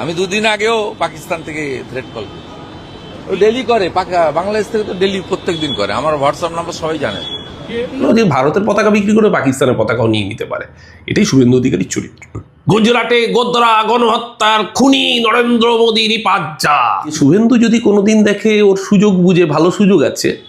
আমি দুদিন আগেও পাকিস্তান থেকে থ্রেট কল করি। ও ডেলি করে পাকা- বাংলাদেশ থেকে তো ডেলি প্রত্যেক দিন করে। আমার হোয়াটসঅ্যাপ নাম্বার সবাই জানে। যে ভারতের পতাকা বিক্রি করে পাকিস্তানের পতাকাও নিয়ে নিতে পারে। এটাই শুভেন্দু অধিকারীর চরিত্র। গুজরাটে গোদ্রা গণহত্যার খুনি নরেন্দ্র মোদীর পাজ্জা শুভেন্দু যদি কোনোদিন দেখে ওর সুযোগ বুঝে ভালো সুযোগ আছে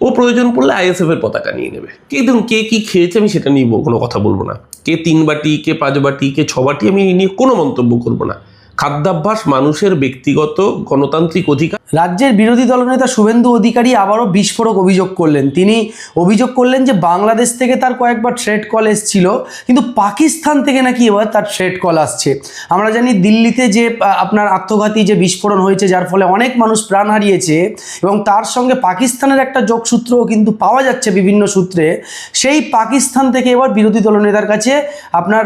ও প্রয়োজন পড়লে আইএসএফ এর পতাকা নিয়ে নেবে। কে দেখুন কে কি খেয়েছে আমি সেটা নিয়ে কোনো কথা বলব না। কে তিন বাটি কে পাঁচ বাটি কে ছ বাটি আমি এই নিয়ে কোনো মন্তব্য করব না। খাদ্যাভ্যাস মানুষের ব্যক্তিগত গণতান্ত্রিক অধিকার। রাজ্যের বিরোধী দলনেতা শুভেন্দু অধিকারী আবারও বিস্ফোরক অভিযোগ করলেন। তিনি অভিযোগ করলেন যে, বাংলাদেশ থেকে তার কয়েকবার থ্রেড কল এসছিল, কিন্তু পাকিস্তান থেকে নাকি এবার তার থ্রেড কল আসছে। আমরা জানি দিল্লিতে যে আপনার আত্মঘাতী যে বিস্ফোরণ হয়েছে, যার ফলে অনেক মানুষ প্রাণ হারিয়েছে, এবং তার সঙ্গে পাকিস্তানের একটা যোগসূত্রও কিন্তু পাওয়া যাচ্ছে বিভিন্ন সূত্রে। সেই পাকিস্তান থেকে এবার বিরোধী দলনেতার কাছে আপনার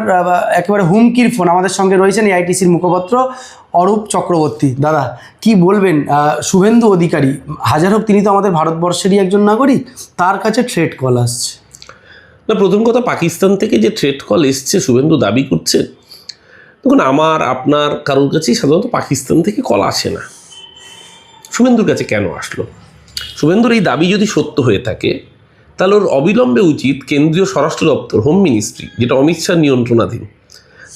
একেবারে হুমকির ফোন আমাদের সঙ্গে রয়েছেন এআইটিসির মুখপাত্র অরূপ চক্রবর্তী। দাদা, কি বলবেন? শুভেন্দু অধিকারী, হাজার হোক তিনি তো আমাদের ভারতবর্ষেরই একজন নাগরিক, তার কাছে ট্রেড কল আসছে। না, প্রথম কথা, পাকিস্তান থেকে যে ট্রেড কল এসছে, শুভেন্দু দাবি করছে, দেখুন, আমার, আপনার, কারোর কাছেই সাধারণত পাকিস্তান থেকে কল আসে না। শুভেন্দুর কাছে কেন আসলো? শুভেন্দুর এই দাবি যদি সত্য হয়ে থাকে, তাহলে ওর অবিলম্বে উচিত কেন্দ্রীয় স্বরাষ্ট্র দপ্তর হোম মিনিস্ট্রি যেটা অমিত শাহ নিয়ন্ত্রণাধীন,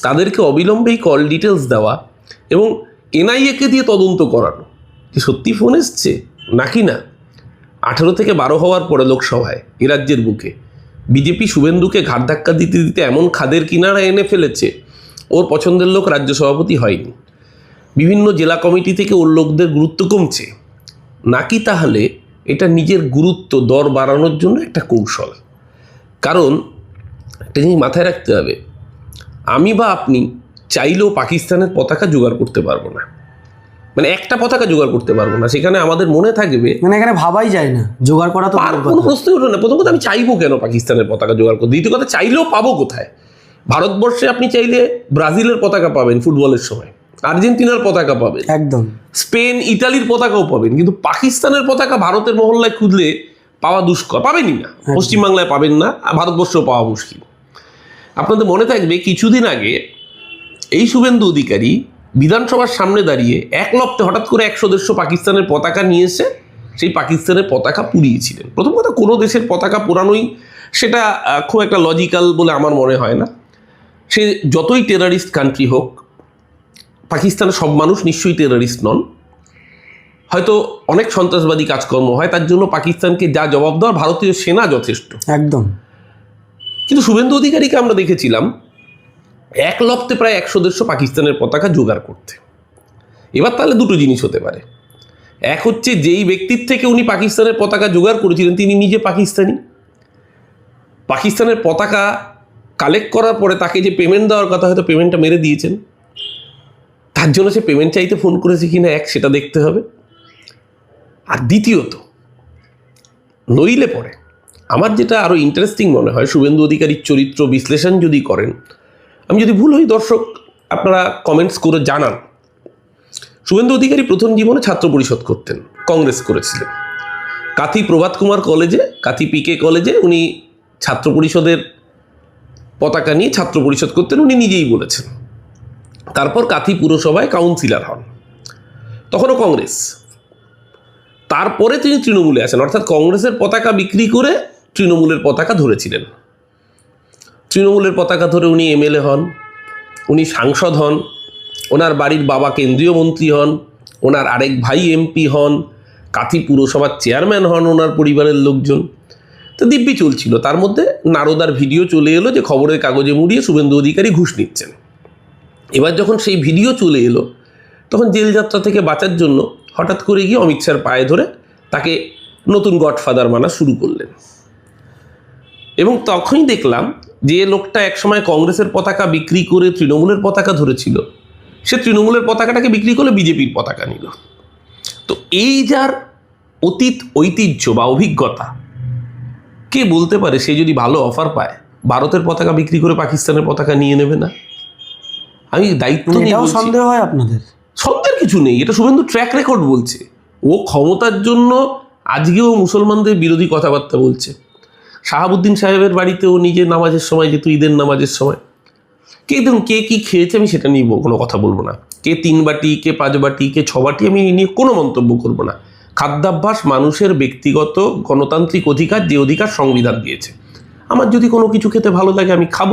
তাদেরকে অবিলম্বেই কল ডিটেলস দেওয়া এবং এনআইএকে দিয়ে তদন্ত করানো। যে সত্যি ফোন এসছে? নাকি না? আঠেরো থেকে বারো হওয়ার পরে লোকসভায়, এ রাজ্যের বুকে। বিজেপি শুভেন্দুকে ঘাট ধাক্কা দিতে দিতে এমন খাদের কিনারা এনে ফেলেছে, ওর পছন্দের লোক রাজ্য সভাপতি হয়নি। বিভিন্ন জেলা কমিটি থেকে ওর লোকদের গুরুত্ব কমছে। নাকি তাহলে এটা নিজের গুরুত্ব, দর বাড়ানোর জন্য একটা কৌশল? কারণ, একটা জিনিস মাথায় রাখতে হবে। আমি বা আপনি চাইলেও পাকিস্তানের পতাকা জোগাড় করতে পারব না। মানে একটা পতাকা জোগাড় করতে পারব না। সেখানে আমাদের মনে থাকবে মানে এখানে ভাবাই যায় না। জোগাড় করা তো কোনো। প্রশ্নই উঠল না। প্রথম কথা আমি চাইব কেন পাকিস্তানের পতাকা জোগাড় করতে? দ্বিতীয় কথা চাইলেও পাবো কোথায়? ভারতবর্ষে আপনি চাইলে ব্রাজিলের পতাকা পাবেন ফুটবলের সময়। আর্জেন্টিনার পতাকা পাবেন। একদম। স্পেন ইতালির পতাকাও পাবেন। কিন্তু পাকিস্তানের পতাকা ভারতের মহল্লায় খুঁজলে পাওয়া দুষ্কর। পাবেনই না। পশ্চিমবাংলায় পাবেন না। আর ভারতবর্ষেও পাওয়া মুশকিল। আপনাদের মনে থাকবে কিছুদিন আগে এই শুভেন্দু অধিকারী বিধানসভার সামনে দাঁড়িয়ে এক লপ্তে হঠাৎ করে একশো দেড়শো পাকিস্তানের পতাকা নিয়ে এসে সেই পাকিস্তানের পতাকা পুড়িয়েছিলেন। প্রথম কথা কোনো দেশের পতাকা পোড়ানোই সেটা খুব একটা লজিক্যাল বলে আমার মনে হয় না। সে যতই টেরারিস্ট কান্ট্রি হোক পাকিস্তানের সব মানুষ নিশ্চয়ই টেরারিস্ট নন। হয়তো অনেক সন্ত্রাসবাদী কাজকর্ম হয় তার জন্য পাকিস্তানকে যা জবাব দেওয়ার ভারতীয় সেনা যথেষ্ট। একদম। কিন্তু শুভেন্দু অধিকারীকে আমরা দেখেছিলাম এক লপ্তে প্রায় একশো দেড়শো পাকিস্তানের পতাকা জোগাড় করতে। এবার তাহলে দুটো জিনিস হতে পারে। এক হচ্ছে যেই ব্যক্তির থেকে উনি পাকিস্তানের পতাকা জোগাড় করেছিলেন, তিনি নিজে পাকিস্তানি। পাকিস্তানের পতাকা কালেক্ট করার পরে তাকে যে পেমেন্ট দেওয়ার কথা হয়তো পেমেন্টটা মেরে দিয়েছেন, তার জন্য সে পেমেন্ট চাইতে ফোন করেছে কি না, এক সেটা দেখতে হবে। আর দ্বিতীয়ত, নইলে পরে আমার যেটা আরও ইন্টারেস্টিং মনে হয়, শুভেন্দু অধিকারীর চরিত্র বিশ্লেষণ যদি করেন আমি যদি ভুল হই, দর্শক, আপনারা কমেন্টস করে জানান। শুভেন্দু অধিকারী প্রথম জীবনে ছাত্র পরিষদ করতেন, কংগ্রেস করেছিলেন। কাথি প্রভাত কুমার কলেজে, কাথি পিকে কলেজে উনি ছাত্র পরিষদের পতাকা নিয়ে ছাত্র পরিষদ করতেন, উনি নিজেই বলেছেন। তারপর কাথি পুরসভায় কাউন্সিলর হন। তখনও কংগ্রেস। তারপরে তিনি তৃণমূলে আসেন, অর্থাৎ কংগ্রেসের পতাকা বিক্রি করে তৃণমূলের পতাকা ধরেছিলেন। তৃণমূলের পতাকা ধরে উনি এমএলএ হন, উনি সাংসদ হন, ওনার বাড়ির বাবা কেন্দ্রীয় মন্ত্রী হন, ওনার আরেক ভাই এমপি হন, কাথি পুরসভার চেয়ারম্যান হন ওনার পরিবারের লোকজন। তো দিব্যি চলছিল। তার মধ্যে নারদার ভিডিও চলে এলো যে খবরের কাগজে মুড়িয়ে শুভেন্দু অধিকারী ঘুষ নিচ্ছেন। এবার যখন সেই ভিডিও চলে এলো, তখন জেলযাত্রা থেকে বাঁচার জন্য হঠাৎ করে গিয়ে অমিত শাহর পায়ে ধরে তাকে নতুন গডফাদার মানা শুরু করলেন। এবং তখনই দেখলাম যে লোকটা একসময় কংগ্রেসের পতাকা বিক্রি করে তৃণমূলের পতাকা ধরেছিল। সে তৃণমূলের পতাকাটাকে বিক্রি করে বিজেপির পতাকা নিল। তো এই যার অতীত ঐতিহ্য বা অভিজ্ঞতা কে বলতে পারে সে যদি ভালো অফার পায় ভারতের পতাকা বিক্রি করে পাকিস্তানের পতাকা নিয়ে নেবে না? আমি দায়িত্ব এটাও সন্দেহ হয় আপনাদের? সন্দেহের কিছু নেই এটা শুভেন্দু ট্র্যাক রেকর্ড বলছে। ও ক্ষমতার জন্য আজকেও মুসলমানদের বিরোধী কথাবার্তা বলছে। শাহাবুদ্দিন সাহেবের বাড়িতেও নিজে নামাজের সময় যেত ঈদের নামাজের সময়। কে দেখুন, কে কি খেয়েছে আমি সেটা নিয়ে কোনো কথা বলব না। কে তিন বাটি, কে পাঁচ বাটি, কে ছ বাটি আমি নিয়ে কোনো মন্তব্য করব না। খাদ্যাভ্যাস মানুষের ব্যক্তিগত গণতান্ত্রিক অধিকার যে অধিকার সংবিধান দিয়েছে। আমার যদি কোনো কিছু খেতে ভালো লাগে আমি খাব।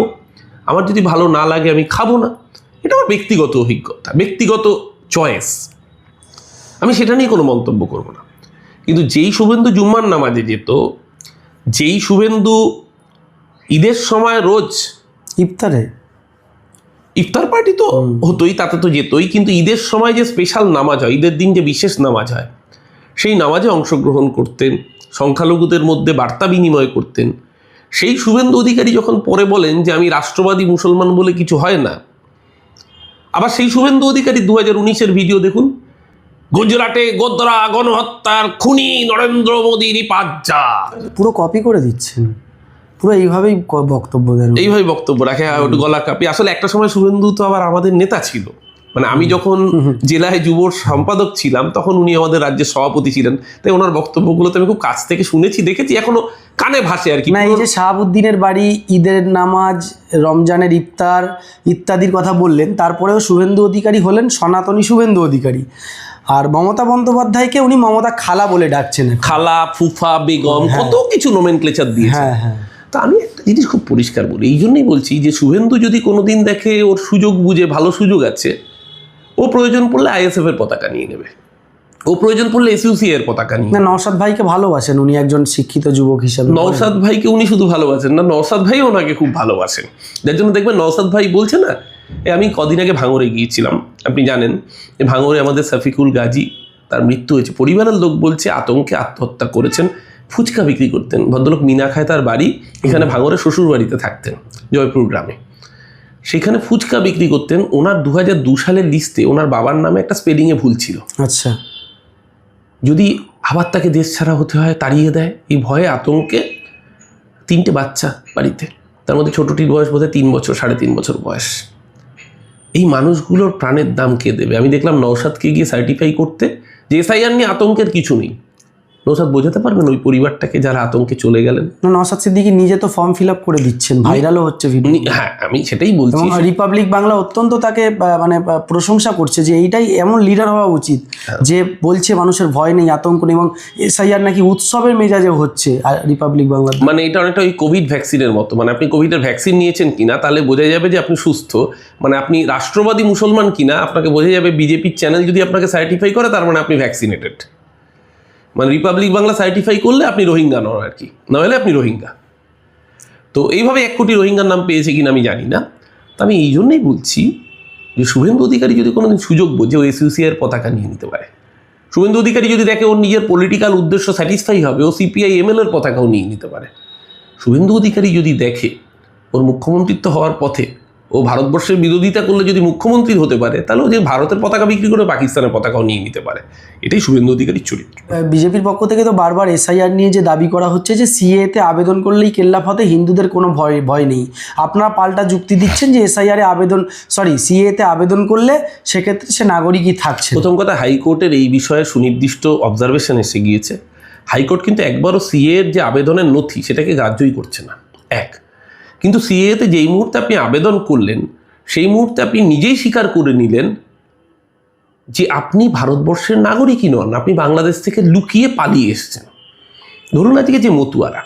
আমার যদি ভালো না লাগে আমি খাব না। এটা আমার ব্যক্তিগত অভিজ্ঞতা, ব্যক্তিগত চয়েস আমি সেটা নিয়ে কোনো মন্তব্য করব না। কিন্তু যেই শুভেন্দু জুম্মার নামাজে যেত যেই শুভেন্দু ঈদের সময় রোজ ইফতারে? ইফতার পার্টি তো হতোই তাতে তো যেতই কিন্তু ঈদের সময় যে স্পেশাল নামাজ হয় ঈদের দিন যে বিশেষ নামাজ হয় সেই নামাজে অংশগ্রহণ করতেন সংখ্যালঘুদের মধ্যে বার্তা বিনিময় করতেন। সেই শুভেন্দু অধিকারী যখন পরে বলেন যে আমি রাষ্ট্রবাদী মুসলমান বলে কিছু হয় না আবার সেই শুভেন্দু অধিকারী দু হাজার উনিশের ভিডিও দেখুন। গুজরাটে গোদরা গণহত্যার খুনি নরেন্দ্র মোদীর পাজ্জা পুরো কপি করে দিচ্ছেন। পুরো এইভাবেই বক্তব্য দেন। এইভাবে বক্তব্য রাখে গলা কাপি। আসলে একটা সময় শুভেন্দু তো আবার আমাদের নেতা ছিল। মানে আমি যখন জেলায় যুব সম্পাদক ছিলাম তখন উনি আমাদের রাজ্যের সভাপতি ছিলেন। তাই ওনার বক্তব্যগুলোতে আমি খুব কাছ থেকে শুনেছি দেখেছি এখনও কানে ভাসে আর কি। না এই যে শাহাবুদ্দিনের বাড়ি ঈদের নামাজ রমজানের ইফতার ইত্যাদির কথা বললেন তারপরেও শুভেন্দু অধিকারী হলেন সনাতনী শুভেন্দু অধিকারী। আর মমতা বন্দ্যোপাধ্যায়কে উনি মমতা খালা বলে ডাকছেন খালা ফুফা বেগম কত কিছু নোমেন ক্লেচার দিয়েছে। হ্যাঁ হ্যাঁ। তা আমি একটা জিনিস খুব পরিষ্কার বলি এই জন্যই বলছি যে শুভেন্দু যদি কোনোদিন দেখে ওর সুযোগ বুঝে ভালো সুযোগ আছে ও প্রয়োজন পড়লে আইএসএফ এর পতাকা নিয়ে নেবে। ও প্রয়োজন পড়লে এসইউসি এর পতাকা নিয়ে না নওশাদ ভাইকে ভালোবাসেন উনি একজন শিক্ষিত যুবক হিসাবে। নওসাদ ভাইকে উনি শুধু ভালোবাসেন না নওসাদ ভাই ওনাকে খুব ভালোবাসেন। যার জন্য দেখবেন নওসাদ ভাই বলছে না এ আমি কদিন আগে ভাঙরে গিয়েছিলাম। আপনি জানেন এ ভাঙড়ে আমাদের সাফিকুল গাজী তার মৃত্যু হয়েছে। পরিবারের লোক বলছে আতঙ্কে আত্মহত্যা করেছেন ফুচকা বিক্রি করতেন। ভদ্রলোক মিনা খায় তার বাড়ি এখানে ভাঙরে শ্বশুর বাড়িতে থাকতেন জয়পুর গ্রামে। সেখানে ফুচকা বিক্রি করতেন। ওনার দু হাজার দু সালের লিস্টে ওনার বাবার নামে একটা স্পেলিংয়ে ভুল ছিল। আচ্ছা। যদি আবার তাকে দেশ ছাড়া হতে হয় তাড়িয়ে দেয় এই ভয়ে আতঙ্কে তিনটে বাচ্চা বাড়িতে। তার মধ্যে ছোটোটির বয়স বোধহয় তিন বছর সাড়ে তিন বছর বয়স। এই মানুষগুলোর প্রাণের দাম কে দেবে? আমি দেখলাম নৌসাদকে গিয়ে সার্টিফাই করতে যে এসআইআর নিয়ে আতঙ্কের কিছু নেই। নৌসাদ বোঝাতে পারবেন ওই পরিবারটাকে যারা আতঙ্কে চলে গেলেন? না নওশাদ সিদ্দিকি নিজে তো ফর্ম ফিল আপ করে দিচ্ছেন ভাইরালও হচ্ছে ভিডিও হ্যাঁ আমি সেটাই বলছি। রিপাবলিক বাংলা অত্যন্ত তাকে মানে প্রশংসা করছে যে এইটাই এমন লিডার হওয়া উচিত যে বলছে মানুষের ভয় নেই আতঙ্ক নেই এবং এসআইআর নাকি উৎসবের মেজাজে হচ্ছে আর রিপাবলিক বাংলা মানে এটা অনেকটা ওই কোভিড ভ্যাকসিনের মতো। মানে আপনি কোভিডের ভ্যাকসিন নিয়েছেন কিনা তাহলে বোঝা যাবে যে আপনি সুস্থ। মানে আপনি রাষ্ট্রবাদী মুসলমান কিনা আপনাকে বোঝা যাবে বিজেপির চ্যানেল যদি আপনাকে সার্টিফাই করে তার মানে আপনি ভ্যাকসিনেটেড মানে রিপাবলিক বাংলা সার্টিফাই করলে আপনি রোহিঙ্গা নন আর কি। না হলে আপনি রোহিঙ্গা তো এইভাবে এক কোটি রোহিঙ্গার নাম পেয়েছে কিনা আমি জানি না। তা আমি এই জন্যই বলছি যে শুভেন্দু অধিকারী যদি কোনোদিন সুযোগ বোঝে, ও এসইউসিআর পতাকা নিয়ে নিতে পারে। শুভেন্দু অধিকারী যদি দেখে ওর নিজের পলিটিক্যাল উদ্দেশ্য স্যাটিসফাই হবে, ও সিপিআই এমএল এর পতাকাও নিয়ে নিতে পারে। শুভেন্দু অধিকারী যদি দেখে, ওর মুখ্যমন্ত্রিত্ব হওয়ার পথে ও ভারতবর্ষের বিরোধিতা করলে যদি মুখ্যমন্ত্রী হতে পারে তাহলে যে ভারতের পতাকা বিক্রি করে পাকিস্তানের পতাকাও নিয়ে নিতে পারে। এটাই শুভেন্দু অধিকারীর চরিত্র। বিজেপির পক্ষ থেকে তো বারবার এসআইআর নিয়ে যে দাবি করা হচ্ছে যে সিএতে আবেদন করলেই কেল্লা ফতে হিন্দুদের কোনো ভয় ভয় নেই। আপনারা পাল্টা যুক্তি দিচ্ছেন যে এসআইআরে আবেদন সরি সিএতে আবেদন করলে সেক্ষেত্রে সে নাগরিকই থাকছে প্রথম কথা হাইকোর্টের এই বিষয়ে সুনির্দিষ্ট অবজারভেশন এসে গিয়েছে। হাইকোর্ট কিন্তু একবারও সিএ এর যে আবেদনের নথি সেটাকে গ্রাহ্যই করছে না। এক কিন্তু সিএতে যেই মুহূর্তে আপনি আবেদন করলেন, সেই মুহূর্তে আপনি নিজেই স্বীকার করে নিলেন যে আপনি ভারতবর্ষের নাগরিকই নন, আপনি বাংলাদেশ থেকে লুকিয়ে পালিয়ে এসেছেন। ধরুন আজকে যে মতুয়ারা,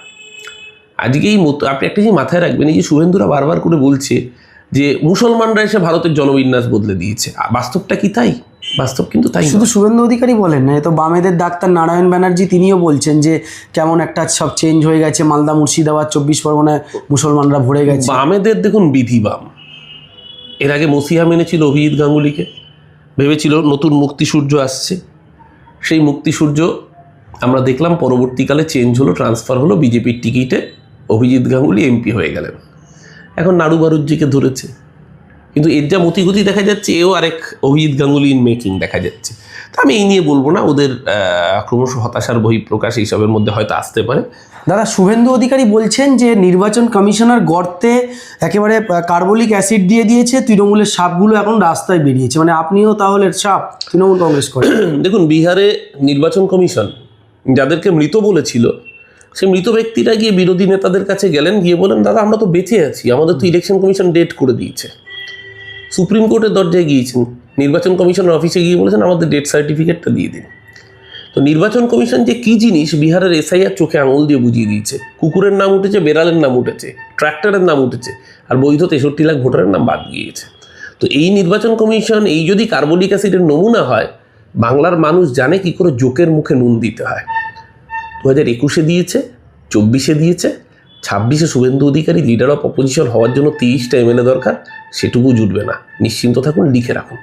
আজকে এই মতো, আপনি একটা জিনিস মাথায় রাখবেন, এই যে শুভেন্দুরা বারবার করে বলছে যে মুসলমানরা এসে ভারতের জনবিন্যাস বদলে দিয়েছে বাস্তবটা কি তাই? বাস্তব কিন্তু তাই শুধু শুভেন্দু অধিকারী বলেন না এ তো বামেদের ডাক্তার নারায়ণ ব্যানার্জি তিনিও বলছেন যে কেমন একটা সব চেঞ্জ হয়ে গেছে মালদা মুর্শিদাবাদ চব্বিশ পরগনায় মুসলমানরা ভরে গেছে। বামেদের দেখুন বিধি বাম। এর আগে মসিহা মেনেছিল অভিজিৎ গাঙ্গুলিকে ভেবেছিল নতুন মুক্তি সূর্য আসছে। সেই মুক্তি সূর্য আমরা দেখলাম পরবর্তীকালে চেঞ্জ হলো ট্রান্সফার হলো বিজেপির টিকিটে অভিজিৎ গাঙ্গুলি এমপি হয়ে গেলেন। এখন নাড়ু বারুজ্জিকে ধরেছে। কিন্তু এর যা মতিগতি দেখা যাচ্ছে এও আরেক অভিজিৎ গাঙ্গুলি ইন মেকিং দেখা যাচ্ছে। তা আমি এই নিয়ে বলব না ওদের ক্রমশ হতাশার বহিঃপ্রকাশ এইসবের মধ্যে হয়তো আসতে পারে। দাদা শুভেন্দু অধিকারী বলছেন যে নির্বাচন কমিশনার গর্তে একেবারে কার্বলিক অ্যাসিড দিয়ে দিয়েছে তৃণমূলের সাপগুলো এখন রাস্তায় বেরিয়েছে। মানে আপনিও তাহলে সাপ তৃণমূল কংগ্রেস করে দেখুন বিহারে নির্বাচন কমিশন যাদেরকে মৃত বলেছিল সেই মৃত ব্যক্তিরা গিয়ে বিরোধী নেতাদের কাছে গেলেন গিয়ে বলেন দাদা আমরা তো বেঁচে আছি আমাদের তো ইলেকশন কমিশন ডেট করে দিয়েছে। সুপ্রিম কোর্টের দরজায় গিয়েছেন। নির্বাচন কমিশনের অফিসে গিয়ে বলেছেন, আমাদের ডেট সার্টিফিকেটটা দিয়ে দিন। তো নির্বাচন কমিশন যে কী জিনিস বিহারের এসআইআর চোখে আঙুল দিয়ে বুঝিয়ে দিয়েছে। কুকুরের নাম উঠেছে, বেড়ালের নাম উঠেছে ট্র্যাক্টরের নাম উঠেছে, আর বৈধ তেষট্টি লাখ ভোটারের নাম বাদ গিয়েছে। তো এই নির্বাচন কমিশন, এই যদি কার্বলিক অ্যাসিডের নমুনা হয়, বাংলার মানুষ জানে কি করে জোকের মুখে নুন দিতে হয়। দু হাজার একুশে দিয়েছে, চব্বিশে দিয়েছে ছাব্বিশে Suvendu Adhikari leader of opposition হওয়ার জন্য তিরিশটা এমএলএ দরকার, সেটুকু জুটবে না। নিশ্চিন্ত থাকুন, লিখে রাখুন।